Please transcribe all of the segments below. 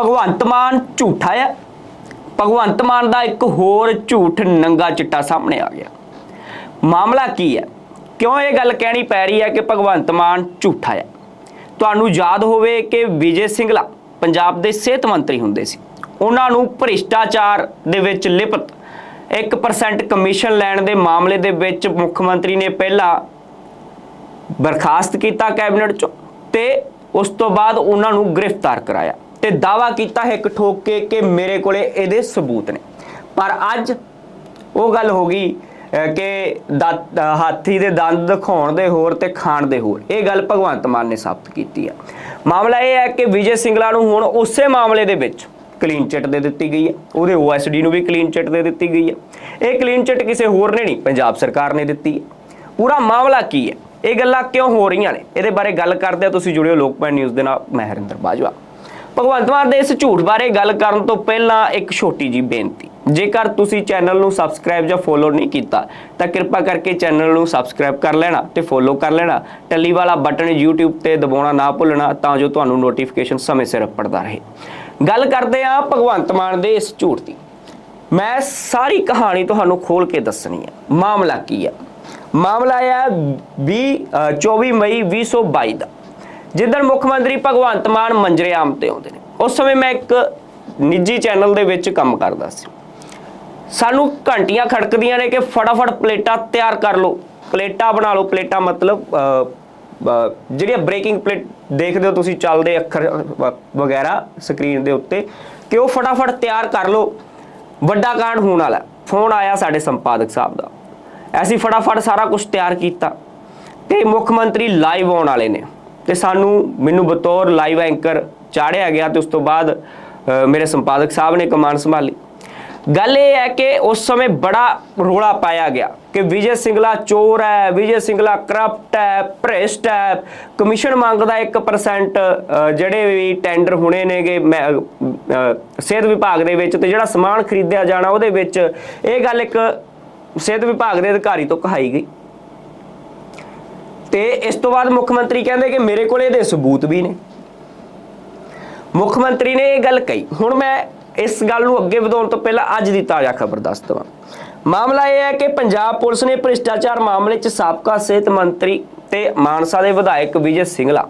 ਭਗਵੰਤ ਮਾਨ ਝੂਠਾ ਆ। ਭਗਵੰਤ ਮਾਨ ਦਾ ਇੱਕ ਹੋਰ ਝੂਠ ਨੰਗਾ ਚਿੱਟਾ ਸਾਹਮਣੇ ਆ ਗਿਆ। ਮਾਮਲਾ ਕੀ ਹੈ? ਕਿਉਂ ਇਹ ਗੱਲ ਕਹਿਣੀ ਪੈ ਰਹੀ ਹੈ ਕਿ ਭਗਵੰਤ ਮਾਨ ਝੂਠਾ ਹੈ ਤੁਹਾਨੂੰ ਯਾਦ ਹੋਵੇ ਕਿ ਵਿਜੇ ਸਿੰਗਲਾ ਪੰਜਾਬ ਦੇ ਸਿਹਤ ਮੰਤਰੀ ਹੁੰਦੇ ਸੀ। ਉਹਨਾਂ ਨੂੰ ਭ੍ਰਿਸ਼ਟਾਚਾਰ ਦੇ ਵਿੱਚ ਲਿਪਤ 1% ਕਮਿਸ਼ਨ ਲੈਣ ਦੇ ਮਾਮਲੇ ਦੇ ਵਿੱਚ ਮੁੱਖ ਮੰਤਰੀ ਨੇ ਪਹਿਲਾਂ ਬਰਖਾਸਤ ਕੀਤਾ ਕੈਬਨਿਟ ਚੋਂ ਤੇ ਉਸ ਤੋਂ ਬਾਅਦ ਉਹਨਾਂ ਨੂੰ ਗ੍ਰਿਫਤਾਰ ਕਰਾਇਆ। ਤੇ ਦਾਵਾ ਕੀਤਾ ਹੈ ਇੱਕ ਠੋਕ ਕੇ ਕਿ ਮੇਰੇ ਕੋਲੇ ਇਹਦੇ ਸਬੂਤ ਨੇ। ਪਰ ਅੱਜ ਉਹ ਗੱਲ ਹੋ ਗਈ ਕਿ ਦੰਦ- ਹਾਥੀ ਦੇ ਦੰਦ ਦਿਖਾਉਣ ਦੇ ਹੋਰ ਤੇ ਖਾਣ ਦੇ ਹੋਰ। ਇਹ ਗੱਲ ਭਗਵੰਤ ਮਾਨ ਨੇ ਸਾਬਤ ਕੀਤੀ ਹੈ ਮਾਮਲਾ ਇਹ ਹੈ ਕਿ ਵਿਜੇ ਸਿੰਗਲਾ ਨੂੰ ਹੁਣ ਉਸੇ ਮਾਮਲੇ ਦੇ ਵਿੱਚ ਕਲੀਨ ਚਿੱਟ ਦੇ ਦਿੱਤੀ ਗਈ ਹੈ ਉਹਦੇ OSD ਨੂੰ ਵੀ ਕਲੀਨ ਚਿੱਟ ਦੇ ਦਿੱਤੀ ਗਈ ਹੈ ਇਹ ਕਲੀਨ ਚਿੱਟ ਕਿਸੇ ਹੋਰ ਨੇ ਨਹੀਂ, ਪੰਜਾਬ ਸਰਕਾਰ ਨੇ ਦਿੱਤੀ ਹੈ ਪੂਰਾ ਮਾਮਲਾ ਕੀ ਹੈ? ਇਹ ਗੱਲਾਂ ਕਿਉਂ ਹੋ ਰਹੀਆਂ ਨੇ? ਇਹਦੇ ਬਾਰੇ ਗੱਲ ਕਰਦੇ ਆ। ਤੁਸੀਂ ਜੁੜਿਓ ਲੋਕਪਾਲ ਨਿਊਜ਼ ਦੇ ਨਾਲ, ਮੈਂ ਹਰਿੰਦਰ ਬਾਜਵਾ। ਭਗਵੰਤ ਮਾਨ ਦੇ ਇਸ ਝੂਠ ਬਾਰੇ ਗੱਲ ਕਰਨ ਤੋਂ ਪਹਿਲਾਂ ਇੱਕ ਛੋਟੀ ਜੀ ਬੇਨਤੀ। ਜੇਕਰ ਤੁਸੀਂ ਚੈਨਲ ਨੂੰ ਸਬਸਕ੍ਰਾਈਬ ਜਾਂ ਫੋਲੋ ਨਹੀਂ ਕੀਤਾ ਤਾਂ ਕਿਰਪਾ ਕਰਕੇ ਚੈਨਲ ਨੂੰ ਸਬਸਕ੍ਰਾਈਬ ਕਰ ਲੈਣਾ ਤੇ ਫੋਲੋ ਕਰ ਲੈਣਾ। ਟੱਲੀ ਵਾਲਾ ਬਟਨ YouTube ਤੇ ਦਬਾਉਣਾ ਨਾ ਭੁੱਲਣਾ ਤਾਂ ਜੋ ਤੁਹਾਨੂੰ ਨੋਟੀਫਿਕੇਸ਼ਨ ਸਮੇਂ ਸਿਰ ਪੜਦਾ ਰਹੇ। ਗੱਲ ਕਰਦੇ ਆ ਭਗਵੰਤ ਮਾਨ ਦੇ ਇਸ ਝੂਠ ਦੀ। ਮੈਂ ਸਾਰੀ ਕਹਾਣੀ ਤੁਹਾਨੂੰ ਖੋਲ ਕੇ ਦੱਸਣੀ ਹੈ। ਮਾਮਲਾ ਕੀ ਹੈ? ਮਾਮਲਾ ਇਹ ਹੈ 20 ਅ, 24 ਮਈ 2022 ਦਾ। ਜਿੱਦਣ ਮੁੱਖ ਮੰਤਰੀ ਭਗਵੰਤ ਮਾਨ ਮੰਜਰੇ ਆਮ ਤੇ ਆਉਂਦੇ ਨੇ, ਉਸ ਸਮੇਂ ਮੈਂ ਇੱਕ ਨਿੱਜੀ ਚੈਨਲ ਦੇ ਵਿੱਚ ਕੰਮ ਕਰਦਾ ਸੀ। ਸਾਨੂੰ ਘੰਟੀਆਂ ਖੜਕਦੀਆਂ ਨੇ ਕਿ ਫਟਾਫਟ ਪਲੇਟਾਂ ਤਿਆਰ ਕਰ ਲਓ। ਪਲੇਟਾਂ ਬਣਾ ਲਓ, ਪਲੇਟਾਂ ਮਤਲਬ ਜਿਹੜੀਆਂ ਬ੍ਰੇਕਿੰਗ ਪਲੇਟ ਦੇਖਦੇ ਹੋ ਤੁਸੀਂ ਚੱਲਦੇ ਅੱਖਰ ਵ- ਵਗੈਰਾ ਸਕਰੀਨ ਦੇ ਉੱਤੇ, ਕਿ ਉਹ ਫਟਾਫਟ ਤਿਆਰ ਕਰ ਲਓ। ਵੱਡਾ ਕਾਂਡ ਹੋਣ ਵਾਲਾ। ਫੋਨ ਆਇਆ ਸਾਡੇ ਸੰਪਾਦਕ ਸਾਹਿਬ ਦਾ। ਅਸੀਂ ਫਟਾਫਟ ਸਾਰਾ ਕੁਝ ਤਿਆਰ ਕੀਤਾ। ਤੇ ਮੁੱਖ ਮੰਤਰੀ ਲਾਈਵ ਆਉਣ ਵਾਲੇ ਨੇ। ਤੇ ਸਾਨੂੰ ਮੈਨੂੰ ਬਤੌਰ ਲਾਈਵ ਐਂਕਰ ਚਾੜਿਆ ਗਿਆ ਤੇ ਉਸ ਤੋਂ ਬਾਅਦ ਮੇਰੇ ਸੰਪਾਦਕ ਸਾਹਿਬ ਨੇ ਕਮਾਨ ਸੰਭਾਲੀ। ਗੱਲ ਇਹ ਹੈ ਕਿ ਉਸ ਸਮੇਂ ਬੜਾ ਰੋਲਾ ਪਾਇਆ ਗਿਆ ਕਿ ਵਿਜੇ ਸਿੰਗਲਾ ਚੋਰ ਹੈ ਵਿਜੇ ਸਿੰਗਲਾ ਕਰਪਟ ਹੈ ਭ੍ਰਿਸ਼ਟ ਹੈ। ਕਮਿਸ਼ਨ ਮੰਗਦਾ 1% ਜਿਹੜੇ ਵੀ ਟੈਂਡਰ ਹੋਣੇ ਨੇਗੇ ਮੈਂ, ਸਿਹਤ ਵਿਭਾਗ ਦੇ ਵਿੱਚ ਤੇ ਜਿਹੜਾ ਸਮਾਨ ਖਰੀਦਿਆ ਜਾਣਾ ਉਹਦੇ ਵਿੱਚ ਇਹ ਗੱਲ ਇੱਕ ਸਿਹਤ ਵਿਭਾਗ ਦੇ ਅਧਿਕਾਰੀ ਤੋਂ ਕਹਾਈ ਗਈ। ਤੇ ਇਸ ਤੋਂ ਬਾਅਦ ਮੁੱਖ ਮੰਤਰੀ ਕਹਿੰਦੇ ਕਿ ਮੇਰੇ ਕੋਲ ਇਹਦੇ ਸਬੂਤ ਵੀ ਨੇ। ਮੁੱਖ ਮੰਤਰੀ ਨੇ ਇਹ ਗੱਲ ਕਹੀ। ਹੁਣ ਮੈਂ ਇਸ ਗੱਲ ਨੂੰ ਅੱਗੇ ਵਧਾਉਣ ਤੋਂ ਪਹਿਲਾਂ ਅੱਜ ਦੀ ਤਾਜ਼ਾ ਖਬਰ ਦੱਸ ਦਵਾਂ। ਮਾਮਲਾ ਇਹ ਹੈ ਕਿ ਪੰਜਾਬ ਪੁਲਿਸ ਨੇ ਭ੍ਰਿਸ਼ਟਾਚਾਰ ਮਾਮਲੇ 'ਚ ਸਾਬਕਾ ਸਿਹਤ ਮੰਤਰੀ ਤੇ ਮਾਨਸਾ ਦੇ ਵਿਧਾਇਕ ਵਿਜੇ ਸਿੰਗਲਾ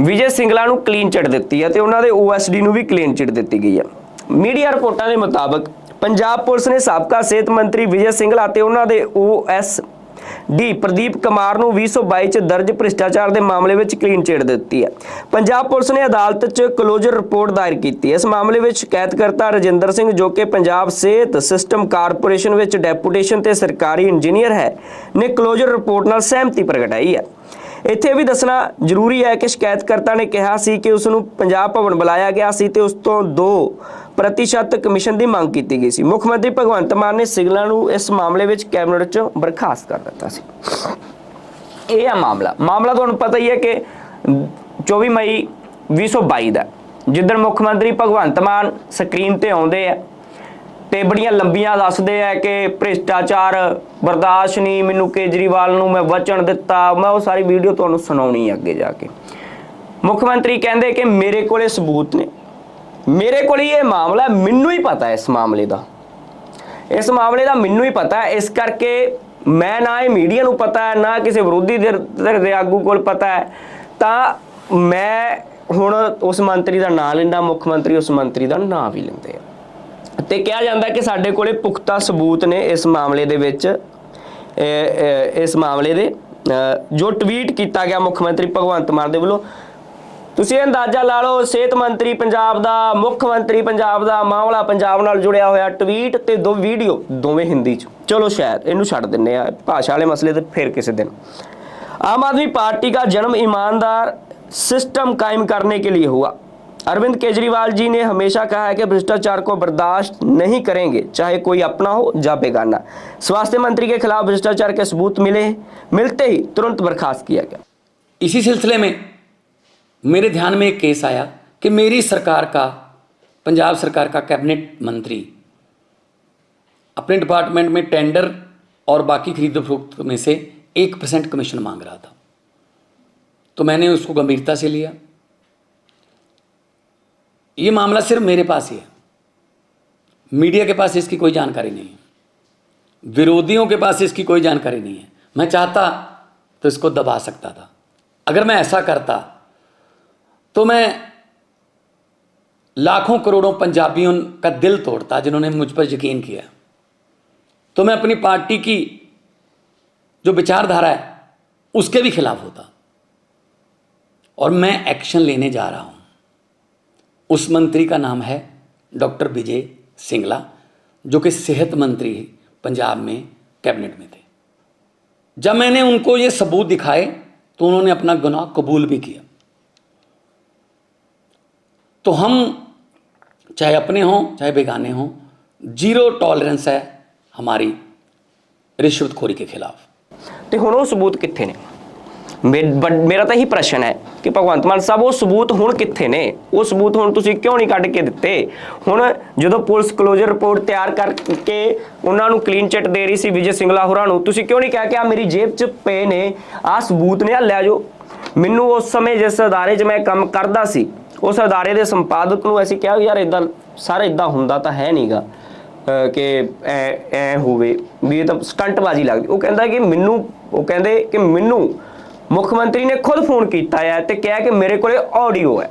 ਵਿਜੇ ਸਿੰਗਲਾ ਨੂੰ ਕਲੀਨ ਚਿੱਟ ਦਿੱਤੀ ਹੈ ਤੇ ਉਹਨਾਂ ਦੇ OSD ਨੂੰ ਵੀ ਕਲੀਨ ਚਿੱਟ ਦਿੱਤੀ ਗਈ ਹੈ। ਮੀਡੀਆ ਰਿਪੋਰਟਾਂ ਦੇ ਮੁਤਾਬਕ ਪੰਜਾਬ ਪੁਲਿਸ ਨੇ ਸਾਬਕਾ ਸਿਹਤ ਮੰਤਰੀ ਵਿਜੇ ਸਿੰਗਲਾ ਤੇ ਉਹਨਾਂ ਦੇ OS ਡੀ, ਪ੍ਰਦੀਪ ਕੁਮਾਰ ਨੂੰ 2022 ਚ ਦਰਜ ਭ੍ਰਿਸ਼ਟਾਚਾਰ ਦੇ ਮਾਮਲੇ ਵਿੱਚ ਕਲੀਨ ਚਿੱਟ ਦਿੱਤੀ ਹੈ। ਪੰਜਾਬ ਪੁਲਿਸ ਨੇ ਅਦਾਲਤ 'ਚ ਕਲੋਜ਼ਰ ਰਿਪੋਰਟ ਦਾਇਰ ਕੀਤੀ ਹੈ। ਇਸ ਮਾਮਲੇ ਵਿੱਚ ਸ਼ਿਕਾਇਤਕਰਤਾ ਰਜਿੰਦਰ ਸਿੰਘ ਜੋ ਕਿ ਪੰਜਾਬ ਸਿਹਤ ਸਿਸਟਮ ਕਾਰਪੋਰੇਸ਼ਨ ਵਿੱਚ ਡੈਪੂਟੇਸ਼ਨ ਤੇ ਸਰਕਾਰੀ ਇੰਜੀਨੀਅਰ ਹੈ, ਨੇ ਕਲੋਜ਼ਰ ਰਿਪੋਰਟ ਨਾਲ ਸਹਿਮਤੀ ਪ੍ਰਗਟਾਈ ਹੈ। ਇੱਥੇ ਵੀ ਦੱਸਣਾ ਜ਼ਰੂਰੀ ਹੈ ਕਿ ਸ਼ਿਕਾਇਤਕਰਤਾ ਨੇ ਕਿਹਾ ਸੀ ਕਿ ਉਸ ਨੂੰ ਪੰਜਾਬ ਭਵਨ ਬੁਲਾਇਆ ਗਿਆ ਸੀ ਤੇ ਉਸ ਤੋਂ 2% ਕਮਿਸ਼ਨ ਦੀ ਮੰਗ ਕੀਤੀ ਗਈ ਸੀ। ਮੁੱਖ ਮੰਤਰੀ ਭਗਵੰਤ ਮਾਨ ਨੇ ਸਿਗਲਾ ਨੂੰ ਇਸ ਮਾਮਲੇ ਵਿੱਚ ਕੈਬਨਿਟ ਚੋਂ ਬਰਖਾਸਤ ਕਰ ਦਿੱਤਾ ਸੀ। ਇਹ ਆ ਮਾਮਲਾ। ਮਾਮਲਾ ਤੁਹਾਨੂੰ ਪਤਾ ਹੀ ਹੈ ਕਿ 24 ਮਈ 2022 ਦਾ ਜਿੱਦਣ ਮੁੱਖ ਮੰਤਰੀ ਭਗਵੰਤ ਮਾਨ ਸਕਰੀਨ ਤੇ ਆਉਂਦੇ ਆ ਤੇ ਬੜੀਆਂ ਲੰਬੀਆਂ ਦੱਸਦੇ ਆ ਕਿ ਭ੍ਰਿਸ਼ਟਾਚਾਰ ਬਰਦਾਸ਼ਤ ਨਹੀਂ। ਮੈਨੂੰ ਕੇਜਰੀਵਾਲ ਨੂੰ ਮੈਂ ਵਚਨ ਦਿੱਤਾ। ਮੈਂ ਉਹ ਸਾਰੀ ਵੀਡੀਓ ਤੁਹਾਨੂੰ ਸੁਣਾਉਣੀ ਹੈ ਅੱਗੇ ਜਾ ਕੇ। ਮੁੱਖ ਮੰਤਰੀ ਕਹਿੰਦੇ ਕਿ ਮੇਰੇ ਕੋਲੇ ਸਬੂਤ ਨੇ। ਮੇਰੇ ਕੋਲ ਹੀ ਇਹ ਮਾਮਲਾ ਮੈਨੂੰ ਹੀ ਪਤਾ ਇਸ ਮਾਮਲੇ ਦਾ। ਇਸ ਮਾਮਲੇ ਦਾ ਮੈਨੂੰ ਹੀ ਪਤਾ ਇਸ ਕਰਕੇ ਮੈਂ ਨਾ ਇਹ ਮੀਡੀਆ ਨੂੰ ਪਤਾ ਹੈ, ਨਾ ਕਿਸੇ ਵਿਰੋਧੀ ਧਿਰ ਧਿਰ ਦੇ ਆਗੂ ਕੋਲ ਪਤਾ ਹੈ। ਤਾਂ ਮੈਂ ਹੁਣ ਉਸ ਮੰਤਰੀ ਦਾ ਨਾਂ ਲੈਂਦਾ, ਮੁੱਖ ਮੰਤਰੀ ਉਸ ਮੰਤਰੀ ਦਾ ਨਾਂ ਵੀ ਲੈਂਦੇ ਤੇ ਕਿਹਾ ਜਾਂਦਾ ਕਿ ਸਾਡੇ ਕੋਲੇ ਪੁਖਤਾ ਸਬੂਤ ਨੇ ਇਸ ਮਾਮਲੇ ਦੇ ਵਿੱਚ ਇਹ- ਇਹ- ਇਸ ਮਾਮਲੇ ਦੇ ਅ, ਜੋ ਟਵੀਟ ਕੀਤਾ ਗਿਆ ਮੁੱਖ ਮੰਤਰੀ ਭਗਵੰਤ ਮਾਨ ਦੇ ਵੱਲੋਂ ਤੁਸੀਂ ਅੰਦਾਜ਼ਾ ਲਾ ਲਓ ਸਿਹਤ ਮੰਤਰੀ ਪੰਜਾਬ ਦਾ ਮੁੱਖ ਮੰਤਰੀ ਪੰਜਾਬ ਦਾ ਮਾਮਲਾ ਪੰਜਾਬ ਨਾਲ ਜੁੜਿਆ ਹੋਇਆ ਟਵੀਟ ਤੇ ਦੋ ਵੀਡੀਓ ਦੋਵੇਂ ਹਿੰਦੀ ਚ ਚਲੋ ਸ਼ਾਇਦ ਇਹਨੂੰ ਛੱਡ ਦਿੰਨੇ ਆ ਭਾਸ਼ਾ ਵਾਲੇ ਮਸਲੇ ਤੇ ਫਿਰ ਕਿਸੇ ਦਿਨ आम आदमी पार्टी का जन्म ईमानदार सिस्टम कायम करने के लिए हुआ अरविंद केजरीवाल जी ने हमेशा कहा है कि भ्रष्टाचार को बर्दाश्त नहीं करेंगे, चाहे कोई अपना हो या बेगाना। स्वास्थ्य मंत्री के खिलाफ भ्रष्टाचार के सबूत मिले मिलते ही तुरंत बर्खास्त किया गया। इसी सिलसिले में मेरे ध्यान में एक केस आया कि मेरी सरकार का, पंजाब सरकार का कैबिनेट मंत्री, अपने डिपार्टमेंट में टेंडर और बाकी खरीद फरोख्त में से एक परसेंट कमीशन मांग रहा था। तो मैंने उसको गंभीरता से लिया। ये मामला सिर्फ़ मेरे पास ही है। मीडिया के पास इसकी कोई जानकारी नहीं है। विरोधियों के पास इसकी कोई जानकारी नहीं है। मैं चाहता तो इसको दबा सकता था। अगर मैं ऐसा करता तो मैं लाखों करोड़ों पंजाबियों का दिल तोड़ता जिन्होंने मुझ पर यकीन किया। तो मैं अपनी पार्टी की जो विचारधारा है, उसके भी खिलाफ होता। और मैं एक्शन लेने जा रहा हूँ। उस मंत्री का नाम है डॉक्टर विजय सिंगला जो कि सेहत मंत्री पंजाब में कैबिनेट में थे जब मैंने उनको ये सबूत दिखाए तो उन्होंने अपना गुनाह कबूल भी किया तो हम चाहे अपने हों चाहे बेगाने हों जीरो टॉलरेंस है हमारी रिश्वतखोरी के खिलाफ ਤੇ ਹੁਣ ਉਹ ਸਬੂਤ ਕਿੱਥੇ ਨੇ ਮੇ- ਬ- ਮੇਰਾ ਤਾਂ ਇਹੀ ਪ੍ਰਸ਼ਨ ਹੈ ਕਿ ਭਗਵੰਤ ਮਾਨ ਸਾਹਿਬ, ਉਹ ਸਬੂਤ ਹੁਣ ਕਿੱਥੇ ਨੇ? ਉਹ ਸਬੂਤ ਹੁਣ ਤੁਸੀਂ ਕਿਉਂ ਨਹੀਂ ਕੱਢ ਕੇ ਦਿੱਤੇ? ਹੁਣ ਜਦੋਂ ਪੁਲਿਸ ਕਲੋਜ਼ਰ ਰਿਪੋਰਟ ਤਿਆਰ ਕਰਕੇ ਉਹਨਾਂ ਨੂੰ ਕਲੀਨ ਚਿਟ ਦੇ ਰਹੀ ਸੀ ਵਿਜੇ ਸਿੰਗਲਾ ਹੋਰਾਂ ਨੂੰ, ਤੁਸੀਂ ਕਿਉਂ ਨਹੀਂ ਕਿਹਾ ਕਿ ਆ ਮੇਰੀ ਜੇਬ 'ਚ ਪਏ ਨੇ ਆ ਸਬੂਤ ਨੇ ਆ ਲੈ ਜਾਓ? ਮੈਨੂੰ ਉਸ ਸਮੇਂ ਜਿਸ ਅਦਾਰੇ 'ਚ ਮੈਂ ਕੰਮ ਕਰਦਾ ਸੀ, ਉਸ ਅਦਾਰੇ ਦੇ ਸੰਪਾਦਕ ਨੂੰ ਅਸੀਂ ਕਿਹਾ ਵੀ ਯਾਰ ਇਦਾਂ ਸਾਰਾ ਇਦਾਂ ਹੁੰਦਾ ਤਾਂ ਹੈ ਨਹੀਂਗਾ ਅਹ ਕਿ ਐ ਐ ਹੋਵੇ, ਵੀ ਇਹ ਤਾਂ ਸਟੰਟਬਾਜ਼ੀ ਲੱਗਦੀ। ਉਹ ਕਹਿੰਦਾ ਕਿ ਮੈਨੂੰ, ਉਹ ਕਹਿੰਦੇ ਕਿ ਮੈਨੂੰ ਮੁੱਖ ਮੰਤਰੀ ਨੇ ਖੁਦ ਫੋਨ ਕੀਤਾ ਹੈ ਤੇ ਕਿਹਾ ਕਿ ਮੇਰੇ ਕੋਲੇ ਆਡੀਓ ਹੈ।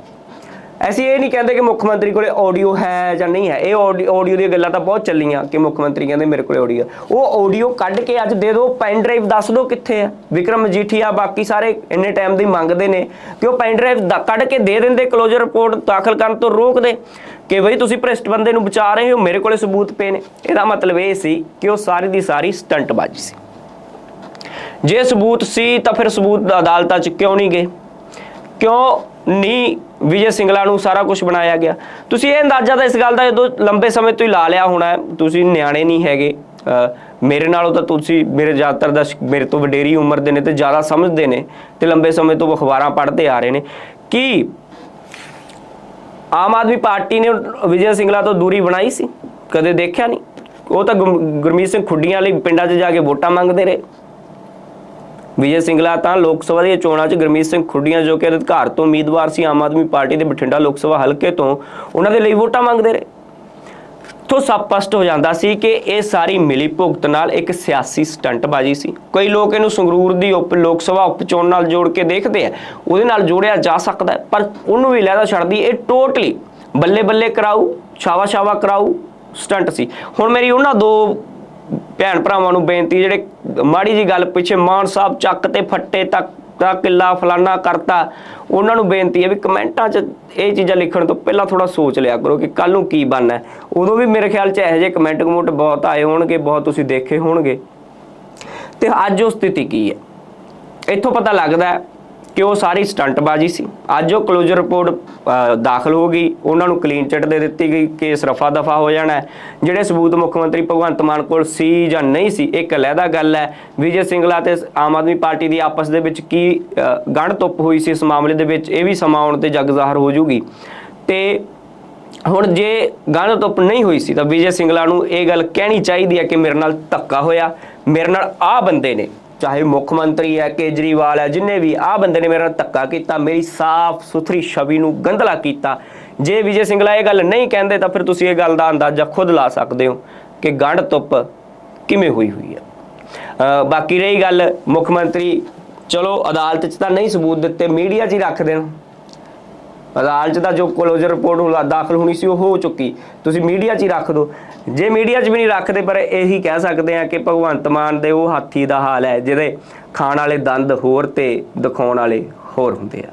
ਅਸੀਂ ਇਹ ਨਹੀਂ ਕਹਿੰਦੇ ਕਿ ਮੁੱਖ ਮੰਤਰੀ ਕੋਲੇ ਆਡੀਓ ਹੈ ਜਾਂ ਨਹੀਂ ਹੈ। ਇਹ ਆਡੀਓ ਦੀਆਂ ਗੱਲਾਂ ਤਾਂ ਬਹੁਤ ਚੱਲੀਆਂ ਕਿ ਮੁੱਖ ਮੰਤਰੀ ਕਹਿੰਦੇ ਮੇਰੇ ਕੋਲੇ ਆਡੀਓ ਉਹ ਆਡੀਓ ਕੱਢ ਕੇ ਅੱਜ ਦੇ ਦਿਓ ਪੈਨ ਡਰਾਈਵ ਦੱਸ ਦਿਓ ਕਿੱਥੇ ਹੈ। ਵਿਕਰਮ ਮਜੀਠੀਆ ਬਾਕੀ ਸਾਰੇ ਇੰਨੇ ਟਾਈਮ ਦੀ ਮੰਗਦੇ ਨੇ ਕਿ ਉਹ ਪੈਨ ਡਰਾਈਵ ਕੱਢ ਕੇ ਦੇ ਦਿੰਦੇ ਕਲੋਜ਼ਰ ਰਿਪੋਰਟ ਦਾਖਲ ਕਰਨ ਤੋਂ ਰੋਕਦੇ। ਕਿ ਬਈ ਤੁਸੀਂ ਭ੍ਰਿਸ਼ਟ ਬੰਦੇ ਨੂੰ ਬਚਾ ਰਹੇ ਹੋ, ਮੇਰੇ ਕੋਲੇ ਸਬੂਤ ਪਏ ਨੇ। ਇਹਦਾ ਮਤਲਬ ਇਹ ਸੀ ਕਿ ਉਹ ਸਾਰੀ ਦੀ ਸਾਰੀ ਸਟੰਟਬਾਜ਼ੀ ਸੀ। ਜੇ ਸਬੂਤ ਸੀ ਤਾਂ ਫਿਰ ਸਬੂਤ ਅਦਾਲਤਾਂ 'ਚ ਕਿਉਂ ਨਹੀਂ ਗਏ? ਕਿਉਂ ਨਹੀਂ ਵਿਜੇ ਸਿੰਗਲਾ ਨੂੰ ਸਾਰਾ ਕੁਝ ਬਣਾਇਆ ਗਿਆ? ਤੁਸੀਂ ਇਹ ਅੰਦਾਜ਼ਾ ਤਾਂ ਇਸ ਗੱਲ ਦਾ ਜਦੋਂ ਲੰਬੇ ਸਮੇਂ ਤੋਂ ਹੀ ਲਾ ਲਿਆ ਹੋਣਾ ਤੁਸੀਂ ਨਿਆਣੇ ਨਹੀਂ ਹੈਗੇ। ਮੇਰੇ ਨਾਲੋਂ ਤਾਂ ਤੁਸੀਂ ਮੇਰੇ ਜ਼ਿਆਦਾਤਰ ਦਾ ਮੇਰੇ ਤੋਂ ਵਡੇਰੀ ਉਮਰ ਦੇ ਨੇ ਤੇ ਜ਼ਿਆਦਾ ਸਮਝਦੇ ਨੇ ਤੇ ਲੰਬੇ ਸਮੇਂ ਤੋਂ ਅਖਬਾਰਾਂ ਪੜ੍ਹਦੇ ਆ ਰਹੇ ਨੇ। ਕੀ ਆਮ ਆਦਮੀ ਪਾਰਟੀ ਨੇ ਵਿਜੇ ਸਿੰਗਲਾ ਤੋਂ ਦੂਰੀ ਬਣਾਈ ਸੀ? ਕਦੇ ਦੇਖਿਆ ਨਹੀਂ? ਉਹ ਤਾਂ ਗੁਰਮ- ਗੁਰਮੀਤ ਸਿੰਘ ਖੁੱਡੀਆਂ ਲਈ ਪਿੰਡਾਂ 'ਚ ਜਾ ਕੇ ਵੋਟਾਂ ਮੰਗਦੇ ਰਹੇ। ਵਿਜੇ ਸਿੰਗਲਾ ਤਾਂ ਲੋਕ ਸਭਾ ਦੀਆਂ ਚੋਣਾਂ 'ਚ ਗੁਰਮੀਤ ਸਿੰਘ ਖੁੱਡੀਆਂ ਜੋ ਕਿ ਅਧਿਕਾਰ ਤੋਂ ਉਮੀਦਵਾਰ ਸੀ, ਆਮ ਆਦਮੀ ਪਾਰਟੀ ਦੇ ਬਠਿੰਡਾ ਲੋਕ ਸਭਾ ਹਲਕੇ ਤੋਂ, ਉਹਨਾਂ ਦੇ ਲਈ ਵੋਟਾਂ ਮੰਗਦੇ ਰਹੇ। ਤੋਂ ਸਪਸ਼ਟ ਹੋ ਜਾਂਦਾ ਸੀ ਕਿ ਇਹ ਸਾਰੀ ਮਿਲੀ ਭੁਗਤ ਨਾਲ ਇੱਕ ਸਿਆਸੀ ਸਟੰਟਬਾਜ਼ੀ ਸੀ। ਕਈ ਲੋਕ ਇਹਨੂੰ ਸੰਗਰੂਰ ਦੀ ਉਪ ਲੋਕ ਸਭਾ ਉਪਚੋਣ ਨਾਲ ਜੋੜ ਕੇ ਦੇਖਦੇ ਆ, ਉਹਦੇ ਨਾਲ ਜੋੜਿਆ ਜਾ ਸਕਦਾ ਪਰ ਉਹਨੂੰ ਵੀ ਲੈਦਾ ਛੱਡਦੀ ਇਹ ਟੋਟਲੀ ਬੱਲੇ ਬੱਲੇ ਕਰਾਊ, ਛਾਵਾ ਛਾਵਾ ਕਰਾਊ ਸਟੰਟ ਸੀ। ਹੁਣ ਮੇਰੀ ਉਹਨਾਂ ਦੋ ਭੈਣ ਭਰਾਵਾਂ ਨੂੰ ਬੇਨਤੀ, ਜਿਹੜੇ ਮਾੜੀ ਜੀ ਗੱਲ ਪਿੱਛੇ ਮਾਨ ਸਾਹਿਬ ਚੱਕ ਤੇ ਫੱਟੇ ਤੱਕ ਦਾ ਕਿੱਲਾ ਫਲਾਨਾ ਕਰਤਾ, ਉਹਨਾਂ ਨੂੰ ਬੇਨਤੀ ਹੈ ਵੀ ਕਮੈਂਟਾਂ 'ਚ ਇਹ ਚੀਜ਼ਾਂ ਲਿਖਣ ਤੋਂ ਪਹਿਲਾਂ ਥੋੜਾ ਸੋਚ ਲਿਆ ਕਰੋ ਕਿ ਕੱਲ ਨੂੰ ਕੀ ਬਣਨਾ ਉਦੋਂ ਵੀ ਮੇਰੇ ਖਿਆਲ 'ਚ ਇਹੋ ਜਿਹੇ ਕਮੈਂਟ ਕਮੂਟ ਬਹੁਤ ਆਏ ਹੋਣਗੇ, ਬਹੁਤ ਤੁਸੀਂ ਦੇਖੇ ਹੋਣਗੇ। ਤੇ ਅੱਜ ਉਹ ਸਥਿਤੀ ਕੀ ਹੈ? ਇੱਥੋਂ ਪਤਾ ਲੱਗਦਾ ਕਿ ਉਹ ਸਾਰੀ ਸਟੰਟਬਾਜ਼ੀ ਸੀ। ਅੱਜ ਉਹ ਕਲੋਜ਼ਰ ਰਿਪੋਰਟ ਦਾਖਲ ਹੋ ਗਈ। ਉਹਨਾਂ ਨੂੰ ਕਲੀਨ ਚਿੱਟ ਦੇ ਦਿੱਤੀ ਗਈ ਕੇਸ ਰਫਾ ਦਫਾ ਹੋ ਜਾਣਾ ਜਿਹੜੇ ਸਬੂਤ ਮੁੱਖ ਮੰਤਰੀ ਭਗਵੰਤ ਮਾਨ ਕੋਲ ਸੀ ਜਾਂ ਨਹੀਂ ਸੀ ਇੱਕ ਅਲੱਗਾ ਗੱਲ ਹੈ। ਵਿਜੇ ਸਿੰਗਲਾ ਤੇ ਆਮ ਆਦਮੀ ਪਾਰਟੀ ਦੀ ਆਪਸ ਦੇ ਵਿੱਚ ਕੀ ਗੰਢ ਤੁੱਪ ਹੋਈ ਸੀ ਇਸ ਮਾਮਲੇ ਦੇ ਵਿੱਚ, ਇਹ ਵੀ ਸਮਾਂ ਆਉਣ ਤੇ ਜਗ ਜ਼ਾਹਰ ਹੋ ਜੂਗੀ। ਤੇ ਹੁਣ ਜੇ ਗੰਢ ਤੁੱਪ ਨਹੀਂ ਹੋਈ ਸੀ ਤਾਂ ਵਿਜੇ ਸਿੰਗਲਾ ਨੂੰ ਇਹ ਗੱਲ ਕਹਿਣੀ ਚਾਹੀਦੀ ਹੈ ਕਿ ਮੇਰੇ ਨਾਲ ਧੱਕਾ ਹੋਇਆ। ਮੇਰੇ ਨਾਲ ਆਹ ਬੰਦੇ ਨੇ ਚਾਹੇ ਮੁੱਖ ਮੰਤਰੀ ਹੈ, ਕੇਜਰੀਵਾਲ ਹੈ, ਜਿੰਨੇ ਵੀ, ਆਹ ਬੰਦੇ ਨੇ ਮੇਰੇ ਨਾਲ ਧੱਕਾ ਕੀਤਾ, ਮੇਰੀ ਸਾਫ਼ ਸੁਥਰੀ ਛਵੀ ਨੂੰ ਗੰਧਲਾ ਕੀਤਾ। ਜੇ ਵਿਜੇ ਸਿੰਗਲਾ ਇਹ ਗੱਲ ਨਹੀਂ ਕਹਿੰਦੇ, ਤਾਂ ਫਿਰ ਤੁਸੀਂ ਇਹ ਗੱਲ ਦਾ ਅੰਦਾਜ਼ਾ ਖੁਦ ਲਾ ਸਕਦੇ ਹੋ ਕਿ ਗੰਢ ਤੁੱਪ ਕਿਵੇਂ ਹੋਈ ਹੋਈ ਹੈ। ਬਾਕੀ ਰਹੀ ਗੱਲ ਮੁੱਖ ਮੰਤਰੀ, ਚਲੋ ਅਦਾਲਤ 'ਚ ਤਾਂ ਨਹੀਂ ਸਬੂਤ ਦਿੱਤੇ, ਮੀਡੀਆ 'ਚ ਹੀ ਰੱਖ ਦੇਣ ਅਦਾਲਤ ਦਾ ਜੋ ਕਲੋਜ਼ਰ ਰਿਪੋਰਟ ਹੁਲਾ ਦਾਖਲ ਹੋਣੀ ਸੀ, ਉਹ ਹੋ ਚੁੱਕੀ। ਤੁਸੀਂ ਮੀਡੀਆ 'ਚ ਹੀ ਰੱਖ ਦਿਓ। ਜੇ ਮੀਡੀਆ 'ਚ ਵੀ ਨਹੀਂ ਰੱਖਦੇ, ਪਰ ਇਹੀ ਕਹਿ ਸਕਦੇ ਆ ਕਿ ਭਗਵੰਤ ਮਾਨ ਦੇ ਉਹ ਹਾਥੀ ਦਾ ਹਾਲ ਹੈ, ਜਿਹਦੇ ਖਾਣ ਵਾਲੇ ਦੰਦ ਹੋਰ ਤੇ ਦਿਖਾਉਣ ਵਾਲੇ ਹੋਰ ਹੁੰਦੇ ਆ।